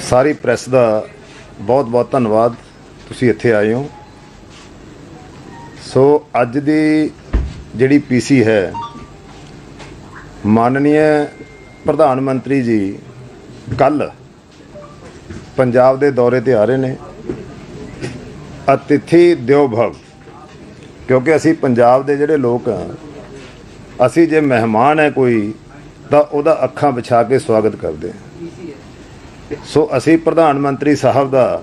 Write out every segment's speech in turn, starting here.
ਸਾਰੀ press ਦਾ ਬਹੁਤ ਬਹੁਤ ਧੰਨਵਾਦ। ਤੁਸੀਂ ਇੱਥੇ ਆਏ ਹੋ। ਸੋ ਅੱਜ ਦੀ ਜਿਹੜੀ ਪੀਸੀ ਹੈ ਮਾਨਨੀय ਪ੍ਰਧਾਨ ਮੰਤਰੀ ਜੀ ਕੱਲ ਪੰਜਾਬ ਦੇ ਦੌਰੇ ਤੇ ਆ ਰਹੇ ਨੇ। ਅਤਿਥੀ ਦਿਓ ਭਵ, ਕਿਉਂਕਿ ਅਸੀਂ ਪੰਜਾਬ ਦੇ ਜਿਹੜੇ ਲੋਕ ਆ ਅਸੀਂ ਜੇ ਮਹਿਮਾਨ ਹੈ ਕੋਈ, ਤਾਂ ਉਹਦਾ ਅੱਖਾਂ ਵਿਛਾ ਕੇ ਸਵਾਗਤ ਕਰਦੇ ਹਾਂ। ਸੋ ਅਸੀਂ ਪ੍ਰਧਾਨ ਮੰਤਰੀ ਸਾਹਿਬ ਦਾ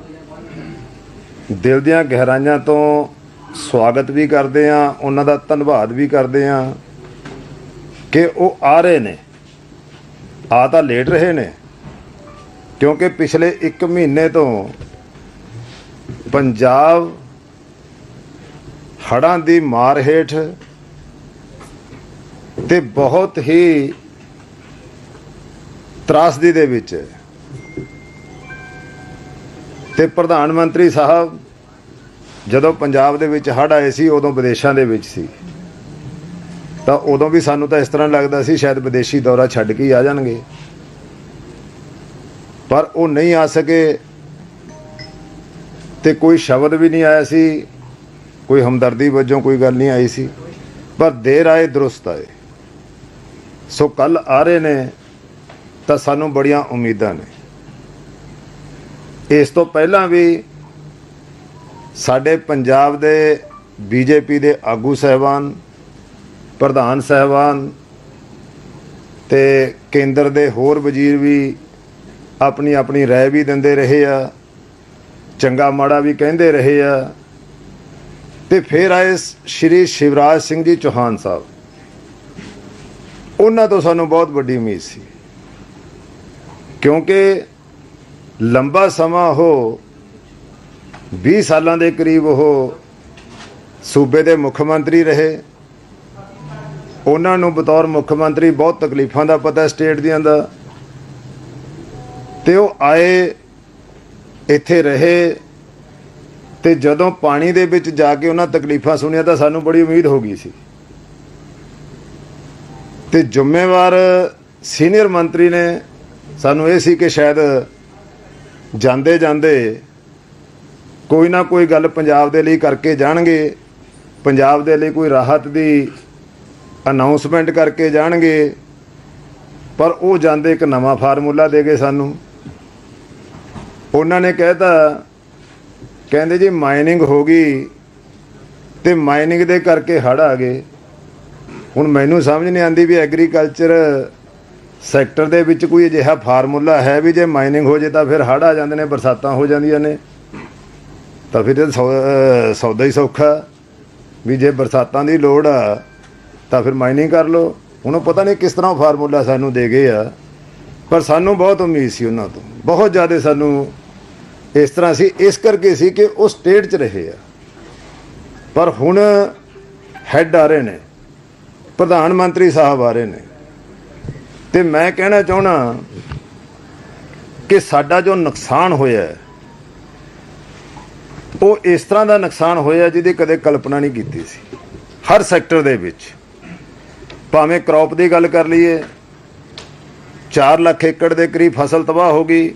ਦਿਲ ਦੀਆਂ ਗਹਿਰਾਈਆਂ ਤੋਂ ਸਵਾਗਤ ਵੀ ਕਰਦੇ ਹਾਂ, ਉਹਨਾਂ ਦਾ ਧੰਨਵਾਦ ਵੀ ਕਰਦੇ ਹਾਂ ਕਿ ਉਹ ਆ ਰਹੇ ਨੇ। ਆ ਤਾਂ ਲੇਟ ਰਹੇ ਨੇ, ਕਿਉਂਕਿ ਪਿਛਲੇ 1 ਮਹੀਨੇ ਤੋਂ ਪੰਜਾਬ ਹੜ੍ਹਾਂ ਦੀ ਮਾਰ ਹੇਠ ਤੇ ਬਹੁਤ ਹੀ ਤਰਾਸਦੀ ਦੇ ਵਿੱਚ ਤੇ ਪ੍ਰਧਾਨ ਮੰਤਰੀ ਸਾਹਿਬ ਜਦੋਂ ਪੰਜਾਬ ਦੇ ਵਿੱਚ ਹੜ੍ਹ ਆਏ ਸੀ, ਉਦੋਂ ਵਿਦੇਸ਼ਾਂ ਦੇ ਵਿੱਚ ਸੀ। ਤਾਂ ਉਦੋਂ ਵੀ ਸਾਨੂੰ ਤਾਂ ਇਸ ਤਰ੍ਹਾਂ ਲੱਗਦਾ ਸੀ, ਸ਼ਾਇਦ ਵਿਦੇਸ਼ੀ ਦੌਰਾ ਛੱਡ ਕੇ ਹੀ ਆ ਜਾਣਗੇ। ਪਰ ਉਹ ਨਹੀਂ ਆ ਸਕੇ ਤੇ ਕੋਈ ਸ਼ਬਦ ਵੀ ਨਹੀਂ ਆਇਆ ਸੀ, ਕੋਈ ਹਮਦਰਦੀ ਵਜੋਂ ਕੋਈ ਗੱਲ ਨਹੀਂ ਆਈ ਸੀ। ਪਰ ਦੇਰ ਆਏ, ਦਰੁਸਤ ਆਏ। ਸੋ ਕੱਲ ਆ ਰਹੇ ਨੇ ਤਾਂ ਸਾਨੂੰ ਬੜੀਆਂ ਉਮੀਦਾਂ ਨੇ। ਇਸ ਤੋਂ ਪਹਿਲਾਂ ਵੀ ਸਾਡੇ ਪੰਜਾਬ ਦੇ ਬੀਜੇਪੀ ਦੇ ਆਗੂ ਸਹਿਬਾਨ, ਪ੍ਰਧਾਨ ਸਹਿਬਾਨ ਤੇ ਕੇਂਦਰ ਦੇ ਹੋਰ ਵਜ਼ੀਰ ਵੀ ਆਪਣੀ ਆਪਣੀ ਰਾਏ ਵੀ ਦਿੰਦੇ ਰਹੇ ਆ, ਚੰਗਾ ਮਾੜਾ ਵੀ ਕਹਿੰਦੇ ਰਹੇ ਆ ਤੇ ਫਿਰ ਆਏ ਸ਼੍ਰੀ ਸ਼ਿਵਰਾਜ ਸਿੰਘ ਜੀ ਚੌਹਾਨ ਸਾਹਿਬ। ਉਹਨਾਂ ਤੋਂ ਸਾਨੂੰ ਬਹੁਤ ਵੱਡੀ ਉਮੀਦ ਸੀ। ਕਿਉਂਕਿ ਲੰਬਾ ਸਮਾਂ ਉਹ 20 ਸਾਲਾਂ ਦੇ ਕਰੀਬ ਉਹ ਸੂਬੇ ਦੇ ਮੁੱਖ ਮੰਤਰੀ ਰਹੇ। ਉਹਨਾਂ ਨੂੰ ਬਤੌਰ ਮੁੱਖ ਮੰਤਰੀ ਬਹੁਤ ਤਕਲੀਫਾਂ ਦਾ ਪਤਾ ਸਟੇਟ ਦੀਆਂ ਦਾ। ਤੇ ਉਹ ਆਏ, ਇੱਥੇ ਰਹੇ ਤੇ ਜਦੋਂ ਪਾਣੀ ਦੇ ਵਿੱਚ ਜਾ ਕੇ ਉਹਨਾਂ ਤਕਲੀਫਾਂ ਸੁਣੀਆਂ ਤਾਂ ਸਾਨੂੰ ਬੜੀ ਉਮੀਦ ਹੋ ਗਈ ਸੀ। ਤੇ ਜ਼ਿੰਮੇਵਾਰ ਸੀਨੀਅਰ ਮੰਤਰੀ ਨੇ ਸਾਨੂੰ ਇਹ ਸੀ ਕਿ ਸ਼ਾਇਦ ਜਾਂਦੇ ਜਾਂਦੇ ਕੋਈ ਨਾ ਕੋਈ ਗੱਲ ਪੰਜਾਬ ਦੇ ਲਈ ਕਰਕੇ ਜਾਣਗੇ, ਪੰਜਾਬ ਦੇ ਲਈ ਕੋਈ ਰਾਹਤ ਦੀ ਅਨਾਉਂਸਮੈਂਟ ਕਰਕੇ ਜਾਣਗੇ, ਪਰ ਉਹ ਜਾਂਦੇ ਇੱਕ ਨਵਾਂ ਫਾਰਮੂਲਾ ਦੇ ਗਏ ਸਾਨੂੰ। ਉਹਨਾਂ ਨੇ ਕਹਿਤਾ ਕਹਿੰਦੇ ਜੀ ਮਾਈਨਿੰਗ ਹੋ ਗਈ ਤੇ ਮਾਈਨਿੰਗ ਦੇ ਕਰਕੇ ਹੜ੍ਹ ਆ ਗਏ। ਹੁਣ ਮੈਨੂੰ ਸਮਝ ਨਹੀਂ ਆਂਦੀ ਵੀ ਐਗਰੀਕਲਚਰ ਸੈਕਟਰ ਦੇ ਵਿੱਚ ਕੋਈ ਅਜਿਹਾ ਫਾਰਮੂਲਾ ਹੈ ਵੀ ਜੇ ਮਾਈਨਿੰਗ ਹੋ ਜੇ ਤਾਂ ਫਿਰ ਹੜ੍ਹ ਆ ਜਾਂਦੇ ਨੇ, ਬਰਸਾਤਾਂ ਹੋ ਜਾਂਦੀਆਂ ਨੇ। ਤਾਂ ਫਿਰ ਸੌ- ਸੌਦਾ ਹੀ ਸੌਖਾ। ਵੀ ਜੇ ਬਰਸਾਤਾਂ ਦੀ ਲੋੜ ਆ, ਤਾਂ ਫਿਰ ਮਾਈਨਿੰਗ ਕਰ ਲਓ। ਉਹਨੂੰ ਪਤਾ ਨਹੀਂ ਕਿਸ ਤਰ੍ਹਾਂ ਫਾਰਮੂਲਾ ਸਾਨੂੰ ਦੇ ਗਏ ਆ। ਪਰ ਸਾਨੂੰ ਬਹੁਤ ਉਮੀਦ ਸੀ ਉਹਨਾਂ ਤੋਂ। ਬਹੁਤ ਜ਼ਿਆਦਾ ਸਾਨੂੰ ਇਸ ਤਰ੍ਹਾਂ ਸੀ। ਇਸ ਕਰਕੇ ਸੀ ਕਿ ਉਹ ਸਟੇਟ 'ਚ ਰਹੇ ਆ। ਪਰ ਹੁਣ ਹੈੱਡ ਆ ਰਹੇ ਨੇ। ਪ੍ਰਧਾਨ ਮੰਤਰੀ ਸਾਹਿਬ ਆ ਰਹੇ ਨੇ। ਤੇ ਮੈਂ ਕਹਿਣਾ ਚਾਹਣਾ ਕਿ ਸਾਡਾ ਜੋ ਨੁਕਸਾਨ ਹੋਇਆ ਹੈ, ਉਹ ਇਸ ਤਰ੍ਹਾਂ ਦਾ ਨੁਕਸਾਨ ਹੋਇਆ ਜਿਹਦੀ ਕਦੇ ਕਲਪਨਾ ਨਹੀਂ ਕੀਤੀ ਸੀ। ਹਰ ਸੈਕਟਰ ਦੇ ਵਿੱਚ ਭਾਵੇਂ ਕ੍ਰੌਪ ਦੀ ਗੱਲ ਕਰ ਲਈਏ 4 ਲੱਖ ਏਕੜ ਦੇ ਕਰੀਬ ਫਸਲ ਤਬਾਹ ਹੋ ਗਈ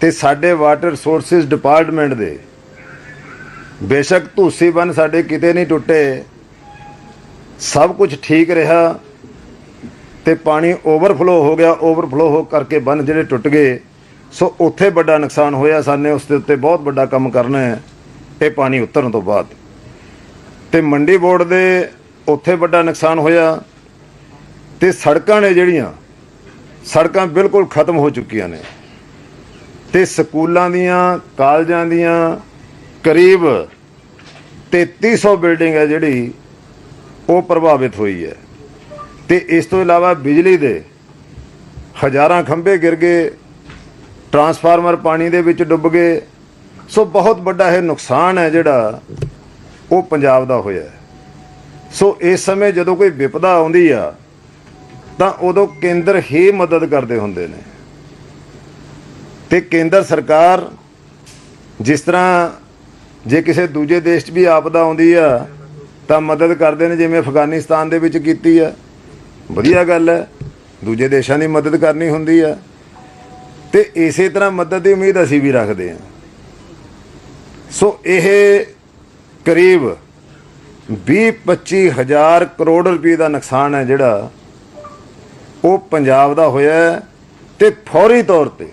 ਤੇ ਸਾਡੇ ਵਾਟਰ ਰਿਸੋਰਸਿਸ ਡਿਪਾਰਟਮੈਂਟ ਦੇ ਬੇਸ਼ੱਕ ਧੂਸੀ ਬਨ ਸਾਡੇ ਕਿਤੇ ਨਹੀਂ ਟੁੱਟੇ ਸਭ ਕੁਝ ਠੀਕ ਰਿਹਾ। ਤੇ ਪਾਣੀ ਓਵਰਫਲੋ ਹੋ ਗਿਆ ਓਵਰਫਲੋ ਹੋ ਕਰਕੇ ਬੰਨ ਜਿਹੜੇ ਟੁੱਟ ਗਏ, ਸੋ ਉੱਥੇ ਵੱਡਾ ਨੁਕਸਾਨ ਹੋਇਆ ਸਾਨੇ, ਉਸ ਦੇ ਉੱਤੇ ਬਹੁਤ ਵੱਡਾ ਕੰਮ ਕਰਨਾ ਹੈ, ਇਹ ਪਾਣੀ ਉਤਰਨ ਤੋਂ ਬਾਅਦ। ਤੇ ਮੰਡੀ ਬੋਰਡ ਦੇ ਉੱਥੇ ਵੱਡਾ ਨੁਕਸਾਨ ਹੋਇਆ, ਤੇ ਸੜਕਾਂ ਨੇ ਜਿਹੜੀਆਂ, ਸੜਕਾਂ ਬਿਲਕੁਲ ਖਤਮ ਹੋ ਚੁੱਕੀਆਂ ਨੇ। ਤੇ ਸਕੂਲਾਂ ਦੀਆਂ, ਕਾਲਜਾਂ ਦੀਆਂ ਕਰੀਬ 3300 ਬਿਲਡਿੰਗ ਹੈ ਜਿਹੜੀ ਉਹ ਪ੍ਰਭਾਵਿਤ ਹੋਈ ਹੈ। ਤੇ ਇਸ ਤੋਂ ਇਲਾਵਾ ਬਿਜਲੀ ਦੇ ਹਜ਼ਾਰਾਂ ਖੰਭੇ ਗਿਰ ਗਏ, ਟਰਾਂਸਫਾਰਮਰ ਪਾਣੀ ਦੇ ਵਿੱਚ ਡੁੱਬ ਗਏ। ਸੋ ਬਹੁਤ ਵੱਡਾ ਇਹ ਨੁਕਸਾਨ ਹੈ ਜਿਹੜਾ ਉਹ ਪੰਜਾਬ ਦਾ ਹੋਇਆ ਸੋ ਇਸ ਸਮੇਂ ਜਦੋਂ ਕੋਈ ਵਿਪਦਾ ਆਉਂਦੀ ਆ, ਤਾਂ ਉਦੋਂ ਕੇਂਦਰ ਹੀ ਮਦਦ ਕਰਦੇ ਹੁੰਦੇ ਨੇ। ਤੇ ਕੇਂਦਰ ਸਰਕਾਰ ਜਿਸ ਤਰ੍ਹਾਂ ਜੇ ਕਿਸੇ ਦੂਜੇ ਦੇਸ਼ 'ਚ ਵੀ ਆਪਦਾ ਆਉਂਦੀ ਆ, ਤਾਂ ਮਦਦ ਕਰਦੇ ਨੇ, ਜਿਵੇਂ ਅਫਗਾਨਿਸਤਾਨ ਦੇ ਵਿੱਚ ਕੀਤੀ ਆ। ਵਧੀਆ ਗੱਲ ਹੈ। ਦੂਜੇ ਦੇਸ਼ਾਂ ਦੀ ਮਦਦ ਕਰਨੀ ਹੁੰਦੀ ਆ ਤੇ ਇਸੇ ਤਰ੍ਹਾਂ ਮਦਦ ਦੀ ਉਮੀਦ ਅਸੀਂ ਵੀ ਰੱਖਦੇ ਹਾਂ। ਸੋ ਇਹ ਕਰੀਬ 20-25 ਹਜ਼ਾਰ ਕਰੋੜ ਰੁਪਏ ਦਾ ਨੁਕਸਾਨ ਹੈ ਜਿਹੜਾ ਉਹ ਪੰਜਾਬ ਦਾ ਹੋਇਆ ਹੈ ਤੇ ਫੌਰੀ ਤੌਰ ਤੇ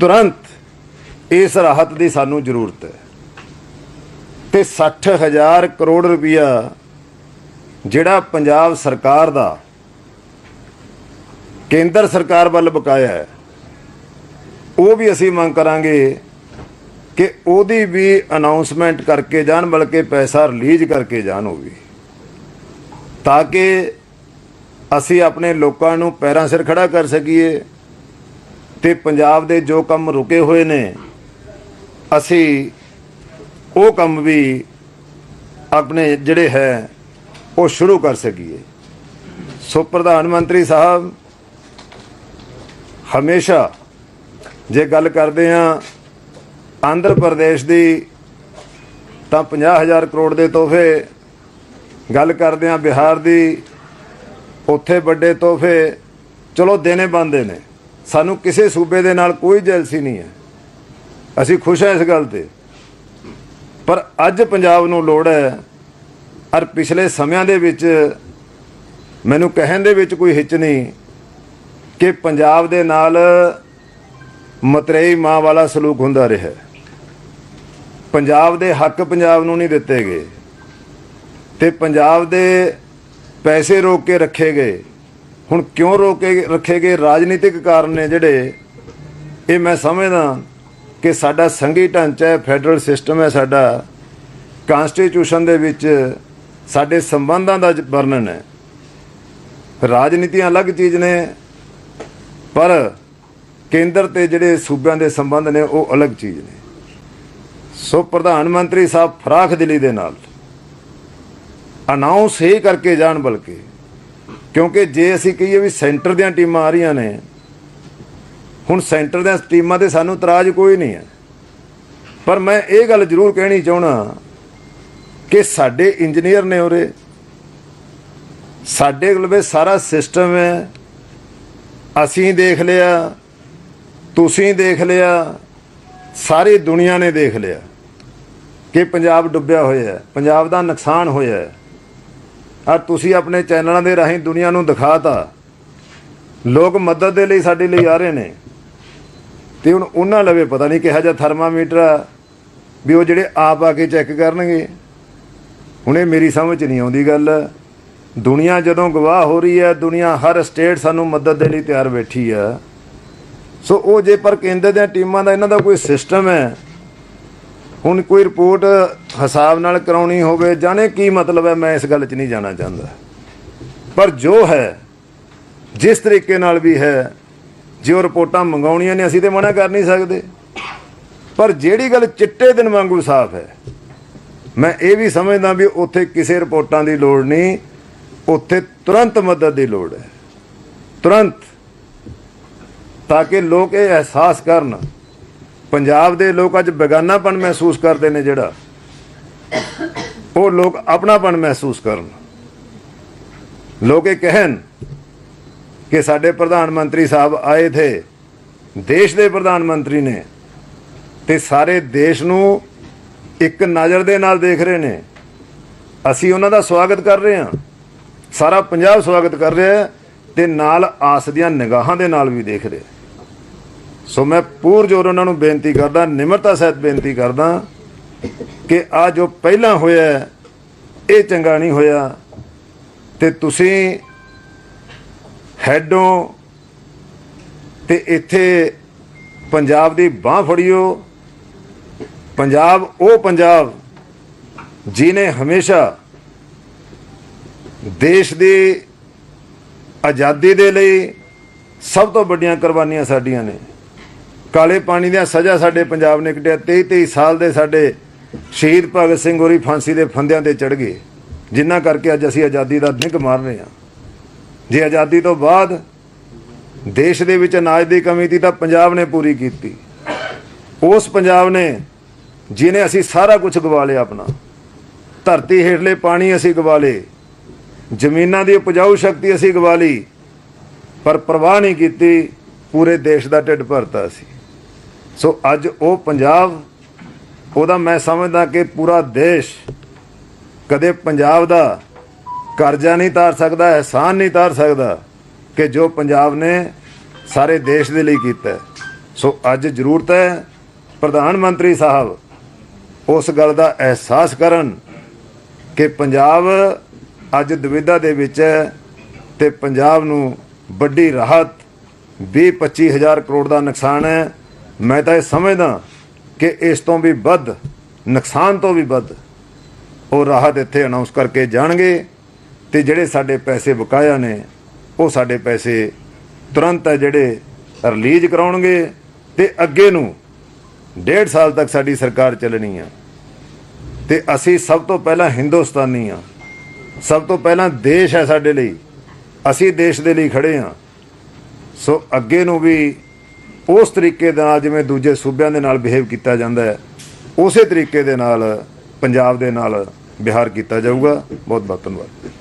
ਤੁਰੰਤ ਇਸ ਰਾਹਤ ਦੀ ਸਾਨੂੰ ਜ਼ਰੂਰਤ ਹੈ। ਤੇ 60000 ਕਰੋੜ ਰੁਪਇਆ ਜਿਹੜਾ ਪੰਜਾਬ ਸਰਕਾਰ ਦਾ ਕੇਂਦਰ ਸਰਕਾਰ ਵੱਲ ਬਕਾਇਆ ਹੈ, ਉਹ ਵੀ ਅਸੀਂ ਮੰਗ ਕਰਾਂਗੇ ਕਿ ਉਹਦੀ ਵੀ ਅਨਾਉਂਸਮੈਂਟ ਕਰਕੇ ਜਾਣ, ਬਲਕਿ ਪੈਸਾ ਰਿਲੀਜ਼ ਕਰਕੇ ਜਾਣ ਉਹ ਵੀ। ਤਾਂ ਕਿ ਅਸੀਂ ਆਪਣੇ ਲੋਕਾਂ ਨੂੰ ਪੈਰਾਂ ਸਿਰ ਖੜਾ ਕਰ ਸਕੀਏ ਤੇ ਪੰਜਾਬ ਦੇ ਜੋ ਕੰਮ ਰੁਕੇ ਹੋਏ ਨੇ, ਅਸੀਂ ਉਹ ਕੰਮ ਵੀ ਆਪਣੇ ਜਿਹੜੇ ਹੈ ਉਹ ਸ਼ੁਰੂ ਕਰ ਸਕੀਏ। ਸੋ ਪ੍ਰਧਾਨ ਮੰਤਰੀ ਸਾਹਿਬ, ਹਮੇਸ਼ਾ ਜੇ ਗੱਲ ਕਰਦੇ ਆ ਆਂਧਰ ਪ੍ਰਦੇਸ਼ ਦੀ, ਤਾਂ 50000 ਕਰੋੜ ਦੇ ਤੋਹਫੇ ਗੱਲ ਕਰਦੇ ਆ ਬਿਹਾਰ ਦੀ, ਉੱਥੇ ਵੱਡੇ ਤੋਹਫੇ, ਚਲੋ ਦੇਣੇ ਬੰਦੇ ਨੇ। ਸਾਨੂੰ ਕਿਸੇ ਸੂਬੇ ਦੇ ਨਾਲ ਕੋਈ ਜੈਲਸੀ ਨਹੀਂ ਹੈ। ਅਸੀਂ ਖੁਸ਼ ਹਾਂ ਇਸ ਗੱਲ ਤੇ। ਪਰ ਅੱਜ ਪੰਜਾਬ ਨੂੰ ਲੋੜ ਹੈ ਔਰ ਪਿਛਲੇ ਸਮਿਆਂ ਦੇ ਵਿੱਚ ਮੈਨੂੰ ਕਹਿਣ ਦੇ ਵਿੱਚ ਕੋਈ ਹਿੱਚ ਨਹੀਂ ਕਿ ਪੰਜਾਬ ਦੇ ਨਾਲ ਮਤਰੇਈ ਮਾਂ ਵਾਲਾ ਸਲੂਕ ਹੁੰਦਾ ਰਿਹਾ। ਪੰਜਾਬ ਦੇ ਹੱਕ ਪੰਜਾਬ ਨੂੰ ਨਹੀਂ ਦਿੱਤੇ ਗਏ ਤੇ ਪੰਜਾਬ ਦੇ ਪੈਸੇ ਰੋਕ ਕੇ ਰੱਖੇ ਗਏ। ਹੁਣ ਕਿਉਂ ਰੋਕ ਕੇ ਰੱਖੇ ਗਏ? ਰਾਜਨੀਤਿਕ ਕਾਰਨ ਨੇ ਜਿਹੜੇ। ਇਹ ਮੈਂ ਸਮਝਦਾ ਕਿ ਸਾਡਾ ਸੰਘੀ ਢਾਂਚਾ ਹੈ, ਫੈਡਰਲ ਸਿਸਟਮ ਹੈ ਸਾਡਾ। ਕਨਸਟੀਟਿਊਸ਼ਨ ਦੇ ਵਿੱਚ ਸਾਡੇ ਸੰਬੰਧਾਂ ਦਾ ਵਰਣਨ ਹੈ। ਰਾਜਨੀਤੀਆਂ ਅਲੱਗ ਚੀਜ਼ ਨੇ, ਪਰ ਕੇਂਦਰ ਤੇ ਜਿਹੜੇ ਸੂਬਿਆਂ ਦੇ ਸੰਬੰਧ ਨੇ, ਉਹ ਅਲੱਗ ਚੀਜ਼ ਨੇ। ਸੋ ਪ੍ਰਧਾਨ ਮੰਤਰੀ ਸਾਹਿਬ ਫਰਾਖ ਦਿਲੀ ਦੇ ਨਾਲ ਅਨਾਉਂਸ ਹੀ ਕਰਕੇ ਜਾਣ ਬਲਕਿ, ਕਿਉਂਕਿ ਜੇ ਅਸੀਂ ਕਹੀਏ ਵੀ ਸੈਂਟਰ ਦੀਆਂ ਟੀਮਾਂ ਆ ਰਹੀਆਂ ਨੇ, ਹੁਣ ਸੈਂਟਰ ਦੀਆਂ ਟੀਮਾਂ ਤੇ ਸਾਨੂੰ ਤਰਾਜ ਕੋਈ ਨਹੀਂ ਹੈ। ਪਰ ਮੈਂ ਇਹ ਗੱਲ ਜ਼ਰੂਰ ਕਹਿਣੀ ਚਾਹਣਾ ਕਿ ਸਾਡੇ ਇੰਜੀਨੀਅਰ ਨੇ ਉਰੇ। ਸਾਡੇ ਕੋਲ ਵੀ ਸਾਰਾ ਸਿਸਟਮ ਹੈ। ਅਸੀਂ ਦੇਖ ਲਿਆ, ਤੁਸੀਂ ਦੇਖ ਲਿਆ, ਸਾਰੀ ਦੁਨੀਆ ਨੇ ਦੇਖ ਲਿਆ ਕਿ ਪੰਜਾਬ ਡੁੱਬਿਆ ਹੋਇਆ ਹੈ, ਪੰਜਾਬ ਦਾ ਨੁਕਸਾਨ ਹੋਇਆ ਹੈ। ਆ ਤੁਸੀਂ ਆਪਣੇ ਚੈਨਲਾਂ ਦੇ ਰਾਹੀਂ ਦੁਨੀਆ ਨੂੰ ਦਿਖਾਤਾ। ਲੋਕ ਮਦਦ ਦੇ ਲਈ ਸਾਡੇ ਲਈ ਆ ਰਹੇ ਨੇ। ਤੇ ਹੁਣ ਉਹਨਾਂ ਲਵੇ ਪਤਾ ਨਹੀਂ ਕਿਹਾ ਜਿਹਾ ਥਰਮਾਮੀਟਰ ਆ ਵੀ ਉਹ ਜਿਹੜੇ ਆਪ ਆ ਕੇ ਚੈੱਕ ਕਰਨਗੇ। ਹੁਣ ਇਹ ਮੇਰੀ ਸਮਝ ਨਹੀਂ ਆਉਂਦੀ ਗੱਲ। ਦੁਨੀਆ ਜਦੋਂ ਗਵਾਹ ਹੋ ਰਹੀ ਹੈ, ਦੁਨੀਆ ਹਰ ਸਟੇਟ ਸਾਨੂੰ ਮਦਦ ਦੇ ਲਈ ਤਿਆਰ ਬੈਠੀ ਆ ਸੋ ਉਹ ਜੇ ਪਰ ਕੇਂਦਰ ਦੀਆਂ ਟੀਮਾਂ ਦਾ ਇਹਨਾਂ ਦਾ ਕੋਈ ਸਿਸਟਮ ਹੈ, ਹੁਣ ਕੋਈ ਰਿਪੋਰਟ ਹਿਸਾਬ ਨਾਲ ਕਰਾਉਣੀ ਹੋਵੇ, ਜਾਣੇ ਕੀ ਮਤਲਬ ਹੈ, ਮੈਂ ਇਸ ਗੱਲ 'ਚ ਨਹੀਂ ਜਾਣਾ ਚਾਹੁੰਦਾ। ਪਰ ਜੋ ਹੈ, ਜਿਸ ਤਰੀਕੇ ਨਾਲ ਵੀ ਹੈ, ਜੇ ਉਹ ਰਿਪੋਰਟਾਂ ਮੰਗਾਉਣੀਆਂ ਨੇ, ਅਸੀਂ ਤੇ ਮਨਾ ਕਰ ਨਹੀਂ ਸਕਦੇ। ਪਰ ਜਿਹੜੀ ਗੱਲ ਚਿੱਟੇ ਦਿਨ ਵਾਂਗੂ ਸਾਫ਼ ਹੈ ਮੈਂ ਇਹ ਵੀ ਸਮਝਦਾ ਵੀ ਉੱਥੇ ਕਿਸੇ ਰਿਪੋਰਟਾਂ ਦੀ ਲੋੜ ਨਹੀਂ, ਉੱਥੇ ਤੁਰੰਤ ਮਦਦ ਦੀ ਲੋੜ ਹੈ। ਤੁਰੰਤ। ਤਾਂ ਕਿ ਲੋਕ ਇਹ ਅਹਿਸਾਸ ਕਰਨ। ਪੰਜਾਬ ਦੇ ਲੋਕ ਅੱਜ ਬੇਗਾਨਾਪਣ ਮਹਿਸੂਸ ਕਰਦੇ ਨੇ ਜਿਹੜਾ। ਉਹ ਲੋਕ ਆਪਣਾਪਣ ਮਹਿਸੂਸ ਕਰਨ। ਲੋਕ ਇਹ ਕਹਿਣ ਕਿ ਸਾਡੇ ਪ੍ਰਧਾਨ ਮੰਤਰੀ ਸਾਹਿਬ ਆਏ ਥੇ, ਦੇਸ਼ ਦੇ ਪ੍ਰਧਾਨ ਮੰਤਰੀ ਨੇ। ਤੇ ਸਾਰੇ ਦੇਸ਼ ਨੂੰ ਇੱਕ ਨਜ਼ਰ ਦੇ ਨਾਲ ਦੇਖ ਰਹੇ ਨੇ। ਅਸੀਂ ਉਹਨਾਂ ਦਾ ਸਵਾਗਤ ਕਰ ਰਹੇ ਹਾਂ। ਸਾਰਾ ਪੰਜਾਬ ਸਵਾਗਤ ਕਰ ਰਿਹਾ ਹੈ ਤੇ ਨਾਲ ਆਸ ਦੀਆਂ ਨਿਗਾਹਾਂ ਦੇ ਨਾਲ ਵੀ ਦੇਖ ਰਿਹਾ ਸੋ ਮੈਂ ਪੂਰ ਜੋਰ ਉਹਨਾਂ ਨੂੰ ਬੇਨਤੀ ਕਰਦਾ, ਨਿਮਰਤਾ ਸਹਿਤ ਬੇਨਤੀ ਕਰਦਾ ਕਿ ਆ ਜੋ ਪਹਿਲਾਂ ਹੋਇਆ ਇਹ ਚੰਗਾ ਨਹੀਂ ਹੋਇਆ ਤੇ ਤੁਸੀਂ ਹੈਡੋਂ ਤੇ ਇੱਥੇ ਪੰਜਾਬ ਦੀ ਬਾਹ ਫੜਿਓ। ਪੰਜਾਬ, ਉਹ ਪੰਜਾਬ ਜਿਨੇ ਹਮੇਸ਼ਾ ਦੇਸ਼ ਦੀ ਆਜ਼ਾਦੀ ਦੇ ਲਈ ਸਭ ਤੋਂ ਵੱਡੀਆਂ ਕੁਰਬਾਨੀਆਂ ਸਾਡੀਆਂ ਨੇ। ਕਾਲੇ ਪਾਣੀ ਦੀਆਂ ਸਜ਼ਾ ਸਾਡੇ ਪੰਜਾਬ ਨੇ ਕੱਟਿਆ 23 23 ਸਾਲ ਦੇ ਸਾਡੇ ਸ਼ਹੀਦ ਭਗਤ ਸਿੰਘ ਹੋਰੀ ਫਾਂਸੀ ਦੇ ਫੰਦਿਆਂ ਤੇ ਚੜ ਗਏ। ਜਿਨ੍ਹਾਂ ਕਰਕੇ ਅੱਜ ਅਸੀਂ ਆਜ਼ਾਦੀ ਦਾ ਨਿੱਘ ਮਾਰ ਰਹੇ ਹਾਂ। ਜੇ ਆਜ਼ਾਦੀ ਤੋਂ ਬਾਅਦ ਦੇਸ਼ ਦੇ ਵਿੱਚ ਅਨਾਜ ਦੀ ਕਮੀ ਸੀ ਤਾਂ ਪੰਜਾਬ ਨੇ ਪੂਰੀ ਕੀਤੀ। ਉਸ ਪੰਜਾਬ ਨੇ ਜਿਨੇ ਅਸੀਂ ਸਾਰਾ ਕੁਝ ਗਵਾ ਲਿਆ ਆਪਣਾ। ਧਰਤੀ ਹੇਠਲੇ ਪਾਣੀ ਅਸੀਂ ਗਵਾ ਲਏ। ਜ਼ਮੀਨਾਂ ਦੀ ਉਪਜਾਊ ਸ਼ਕਤੀ ਅਸੀਂ ਗਵਾ ਲਈ। ਪਰ ਪਰਵਾਹ ਨਹੀਂ ਕੀਤੀ, ਪੂਰੇ ਦੇਸ਼ ਦਾ ਢਿੱਡ ਭਰਤਾ ਸੀ ਸੋ ਅੱਜ ਉਹ ਪੰਜਾਬ, ਉਹਦਾ ਮੈਂ ਸਮਝਦਾ ਕਿ ਪੂਰਾ ਦੇਸ਼ ਕਦੇ ਪੰਜਾਬ ਦਾ ਕਰਜ਼ਾ ਨਹੀਂ ਤਾਰ ਸਕਦਾ, ਅਹਿਸਾਨ ਨਹੀਂ ਤਾਰ ਸਕਦਾ ਕਿ ਜੋ ਪੰਜਾਬ ਨੇ ਸਾਰੇ ਦੇਸ਼ ਦੇ ਲਈ ਕੀਤਾ। ਸੋ ਅੱਜ ਜ਼ਰੂਰਤ ਹੈ ਪ੍ਰਧਾਨ ਮੰਤਰੀ ਸਾਹਿਬ ਉਸ ਗੱਲ ਦਾ ਅਹਿਸਾਸ ਕਰਨ ਕਿ ਪੰਜਾਬ ਅੱਜ ਦੁਵਿਧਾ ਦੇ ਵਿੱਚ ਹੈ ਤੇ ਪੰਜਾਬ ਨੂੰ ਵੱਡੀ ਰਾਹਤ 20 ਹਜ਼ਾਰ ਕਰੋੜ ਦਾ ਨੁਕਸਾਨ ਹੈ। ਮੈਂ ਤਾਂ ਇਹ ਸਮਝਦਾ ਕਿ ਇਸ ਤੋਂ ਵੀ ਵੱਧ, ਨੁਕਸਾਨ ਤੋਂ ਵੀ ਵੱਧ ਉਹ ਰਾਹਤ ਇੱਥੇ ਅਨਾਉਂਸ ਕਰਕੇ ਜਾਣਗੇ ਤੇ ਜਿਹੜੇ ਸਾਡੇ ਪੈਸੇ ਬਕਾਇਆ ਨੇ, ਉਹ ਸਾਡੇ ਪੈਸੇ ਤੁਰੰਤ ਹੈ ਜਿਹੜੇ ਰਿਲੀਜ਼ ਕਰਾਉਣਗੇ ਤੇ ਅੱਗੇ ਨੂੰ ਡੇਢ ਸਾਲ ਤੱਕ ਸਾਡੀ ਸਰਕਾਰ ਚੱਲਣੀ ਆ। ਤੇ ਅਸੀਂ ਸਭ ਤੋਂ ਪਹਿਲਾਂ ਹਿੰਦੁਸਤਾਨੀ ਆ। ਸਭ ਤੋਂ ਪਹਿਲਾਂ ਦੇਸ਼ ਹੈ ਸਾਡੇ ਲਈ। ਅਸੀਂ ਦੇਸ਼ ਦੇ ਲਈ ਖੜੇ ਆ। ਸੋ ਅੱਗੇ ਨੂੰ ਵੀ ਉਸ ਤਰੀਕੇ ਦੇ ਨਾਲ ਜਿਵੇਂ ਦੂਜੇ ਸੂਬਿਆਂ ਦੇ ਨਾਲ ਬਿਹੇਵ ਕੀਤਾ ਜਾਂਦਾ ਹੈ, ਉਸੇ ਤਰੀਕੇ ਦੇ ਨਾਲ ਪੰਜਾਬ ਦੇ ਨਾਲ ਵਿਹਾਰ ਕੀਤਾ ਜਾਊਗਾ। ਬਹੁਤ ਬਹੁਤ ਧੰਨਵਾਦ।